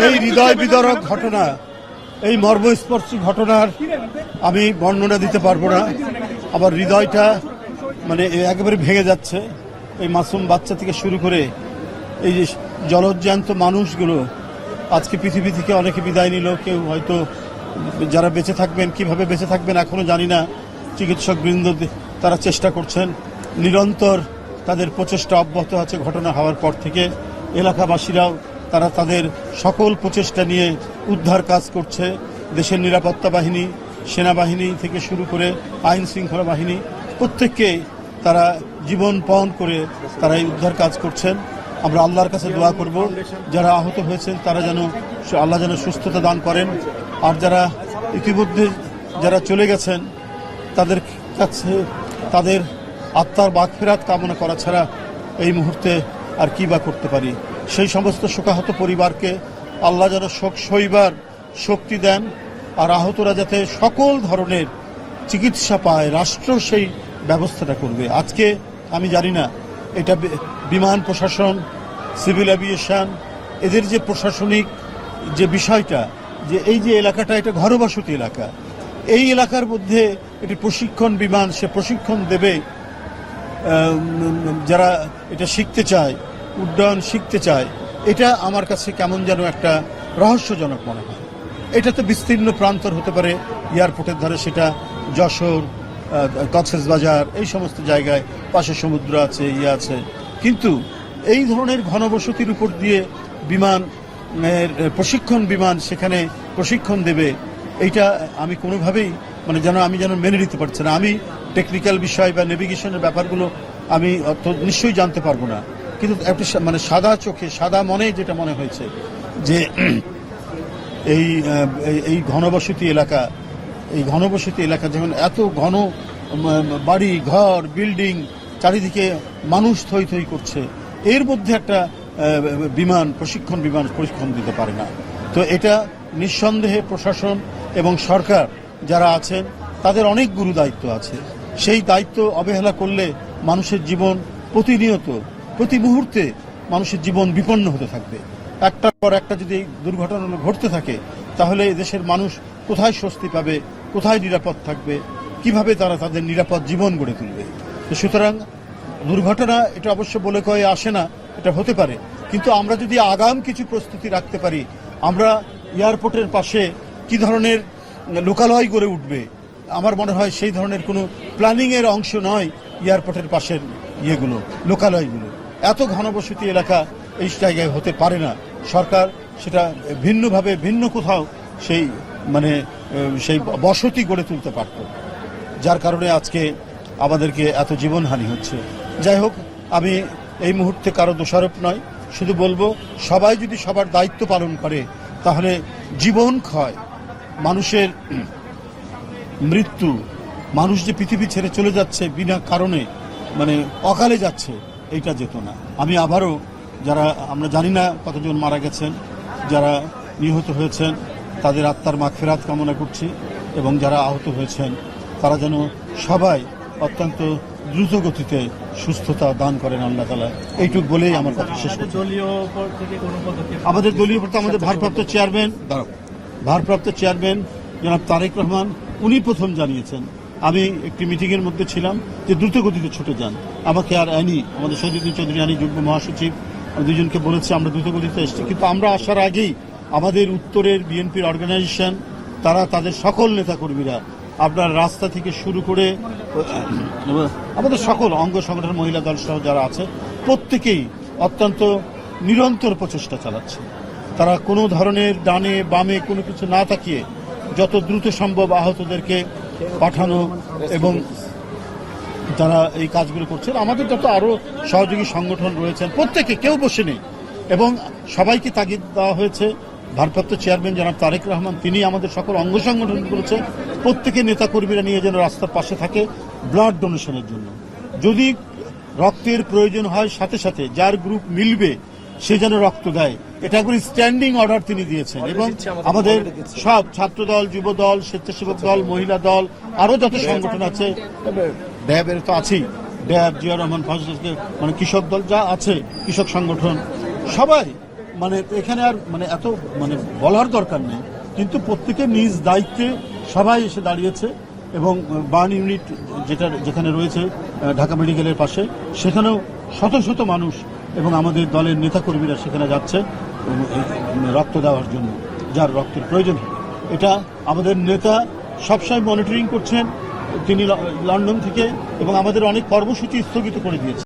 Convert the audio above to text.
এই হৃদয় বিদারক ঘটনা, এই মর্মস্পর্শী ঘটনার আমি বর্ণনা দিতে পারব না। আবার হৃদয়টা মানে একেবারে ভেঙে যাচ্ছে। এই মাসুম বাচ্চা থেকে শুরু করে এই যে জলজ্যান্ত মানুষগুলো আজকে পৃথিবী থেকে অনেকে বিদায় নিল। কেউ হয়তো যারা বেঁচে থাকবেন, কীভাবে বেঁচে থাকবেন এখনও জানি না। চিকিৎসক বৃন্দ তারা চেষ্টা করছেন। নিরন্তর তাদের প্রচেষ্টা অব্যাহত আছে ঘটনা হওয়ার পর থেকে। এলাকাবাসীরাও তারা তাদের সকল প্রচেষ্টা নিয়ে উদ্ধার কাজ করছে। দেশের নিরাপত্তা বাহিনী, সেনাবাহিনী থেকে শুরু করে আইন শৃঙ্খলা বাহিনী, প্রত্যেককে তারা জীবন পণ করে তারা এই উদ্ধার কাজ করছেন। আমরা আল্লাহর কাছে দোয়া করব, যারা আহত হয়েছেন তারা যেন আল্লাহ যেন সুস্থতা দান করেন। আর যারা ইতিমধ্যে যারা চলে গেছেন, তাদের কাছে তাদের আত্মার বাঘ ফেরাত কামনা করা ছাড়া এই মুহূর্তে আর কি বা করতে পারি? সেই সমস্ত শোকাহত পরিবারকে আল্লাহ যেন শোক সইবার শক্তি দেন আর আহতরা যাতে সকল ধরনের চিকিৎসা পায়, রাষ্ট্র সেই ব্যবস্থাটা করবে। আজকে আমি জানি না, এটা বিমান প্রশাসন, সিভিল অ্যাভিয়েশন এদের যে প্রশাসনিক যে বিষয়টা, যে এই যে এলাকাটা, এটা ঘরবসতি এলাকা। এই এলাকার মধ্যে একটি প্রশিক্ষণ বিমান, সে প্রশিক্ষণ দেবে যারা এটা শিখতে চায় উড্ডয়ন শিখতে চায়, এটা আমার কাছে কেমন যেন একটা রহস্যজনক মনে হয়। এটা তো বিস্তীর্ণ প্রান্তর হতে পারে, এয়ারপোর্টের ধারে সেটা যশোর কক্সেস বাজার, এই সমস্ত জায়গায় পাশে সমুদ্র আছে ইয়ে আছে। কিন্তু এই ধরনের ঘনবসতির উপর দিয়ে বিমান প্রশিক্ষণ বিমান সেখানে প্রশিক্ষণ দেবে, এইটা আমি কোনোভাবেই মানে যেন আমি যেন মেনে নিতে পারছি না। আমি টেকনিক্যাল বিষয় বা নেভিগেশনের ব্যাপারগুলো আমি অত নিশ্চয়ই জানতে পারব না। কিন্তু একটু মানে সাদা চোখে, সাদা মনে যেটা মনে হয়েছে যে এই- এই ঘনবসতি এলাকা, এই ঘনবসতি এলাকা যেমন এত ঘন বাড়ি, ঘর, বিল্ডিং চারিদিকে মানুষ থই থই করছে, এর মধ্যে একটা বিমান, প্রশিক্ষণ বিমান প্রশিক্ষণ দিতে পারে না। তো এটা নিঃসন্দেহে প্রশাসন এবং সরকার যারা আছেন, তাদের অনেক গুরু দায়িত্ব আছে। সেই দায়িত্ব অবহেলা করলে মানুষের জীবন প্রতিনিয়ত প্রতি মুহূর্তে মানুষের জীবন বিপন্ন হতে থাকবে। একটার পর একটা যদি এই দুর্ঘটনা ঘটতে থাকে, তাহলে দেশের মানুষ কোথায় স্বস্তি পাবে, কোথায় নিরাপদ থাকবে, কীভাবে তারা তাদের নিরাপদ জীবন গড়ে তুলবে? তো সুতরাং দুর্ঘটনা এটা অবশ্য বলে কয়ে আসে না, এটা হতে পারে। কিন্তু আমরা যদি আগাম কিছু প্রস্তুতি রাখতে পারি, আমরা এয়ারপোর্টের পাশে কি ধরনের লোকালয় গড়ে উঠবে, আমার মনে হয় সেই ধরনের কোনো প্ল্যানিংয়ের অংশ নয় এয়ারপোর্টের পাশের ইয়েগুলো, লোকালয়গুলো। এত ঘনবসতি এলাকা এই জায়গায় হতে পারে না। সরকার সেটা ভিন্নভাবে ভিন্ন কোথাও সেই মানে সেই বসতি গড়ে তুলতে পারত। যার কারণে আজকে আমাদেরকে এত জীবনহানি হচ্ছে। যাই হোক, আমি এই মুহূর্তে কারও দোষারোপ নয়। শুধু বলব, সবাই যদি সবার দায়িত্ব পালন করে, তাহলে জীবন ক্ষয়। মানুষের মৃত্যু, মানুষ যে পৃথিবী ছেড়ে চলে যাচ্ছে বিনা কারণে মানে অকালে যাচ্ছে এইটা যেত না। আমি আবারও যারা আমরা জানি না কতজন মারা গেছেন যারা নিহত হয়েছেন তাদের আত্মার মাগফেরাত কামনা করছি এবং যারা আহত হয়েছেন তারা যেন সবাই অত্যন্ত দ্রুত গতিতে সুস্থতা দান করেন আল্লাহ তালা এইটুক বলেই আমার কথা শেষ আমাদের দলীয় প্রতি আমাদের ভারপ্রাপ্ত চেয়ারম্যান ভারপ্রাপ্ত চেয়ারম্যান জনাব তারেক রহমান উনি প্রথম জানিয়েছেন আমি একটি মিটিং এর মধ্যে ছিলাম যে দ্রুত গতিতে ছুটে যান। আমাকে আর আনি আমাদের শহীদুদ্দিন চৌধুরী আনি যুগ্ম মহাসচিব দুজনকে বলেছি আমরা দ্রুত গতিতে এসেছি। কিন্তু আমরা আসার আগেই আমাদের উত্তরের বিএনপির অর্গানাইজেশন তারা তাদের সকল নেতাকর্মীরা আপনার রাস্তা থেকে শুরু করে, আমাদের সকল অঙ্গ সংগঠন মহিলা দল সহ যারা আছে, প্রত্যেকেই অত্যন্ত নিরন্তর প্রচেষ্টা চালাচ্ছে। তারা কোনো ধরনের ডানে বামে কোনো কিছু না তাকিয়ে যত দ্রুত সম্ভব আহতদেরকে পাঠানো এবং যারা এই কাজগুলো করছেন, আমাদের যত আরও সহযোগী সংগঠন রয়েছেন, প্রত্যেকে কেউ বসে নেই। এবং সবাইকে তাগিদ দেওয়া হয়েছে। ভারপ্রাপ্ত চেয়ারম্যান জনাব তারেক রহমান, তিনি আমাদের সকল অঙ্গ সংগঠন করেছে প্রত্যেকে নেতাকর্মীরা নিয়ে যেন রাস্তার পাশে থাকে ব্লাড ডোনেশনের জন্য। যদি রক্তের প্রয়োজন হয়, সাথে সাথে যার গ্রুপ মিলবে সে যেন রক্ত দেয়। এটা একবার স্ট্যান্ডিং অর্ডার তিনি দিয়েছেন এবং আমাদের সব ছাত্র দল যুব দল স্বেচ্ছাসেবক দল মহিলা দল আরও যত সংগঠন আছে ড্যাবের তো আছেই। ড্যাব জিয়া রহমান ফজলকে মানে কৃষক দল যা আছে কৃষক সংগঠন সবাই মানে এখানে আর মানে এত মানে বলার দরকার নেই। কিন্তু প্রত্যেকে নিজ দায়িত্বে সবাই এসে দাঁড়িয়েছে এবং বার্ন ইউনিট যেটা যেখানে রয়েছে ঢাকা মেডিকেলের পাশে সেখানেও শত শত মানুষ এবং আমাদের দলের নেতাকর্মীরা সেখানে যাচ্ছে রক্ত দেওয়ার জন্য, যার রক্তের প্রয়োজন। এটা আমাদের নেতা সবসময় মনিটরিং করছেন, তিনি লন্ডন থেকে এবং আমাদের অনেক কর্মসূচি স্থগিত করে দিয়েছে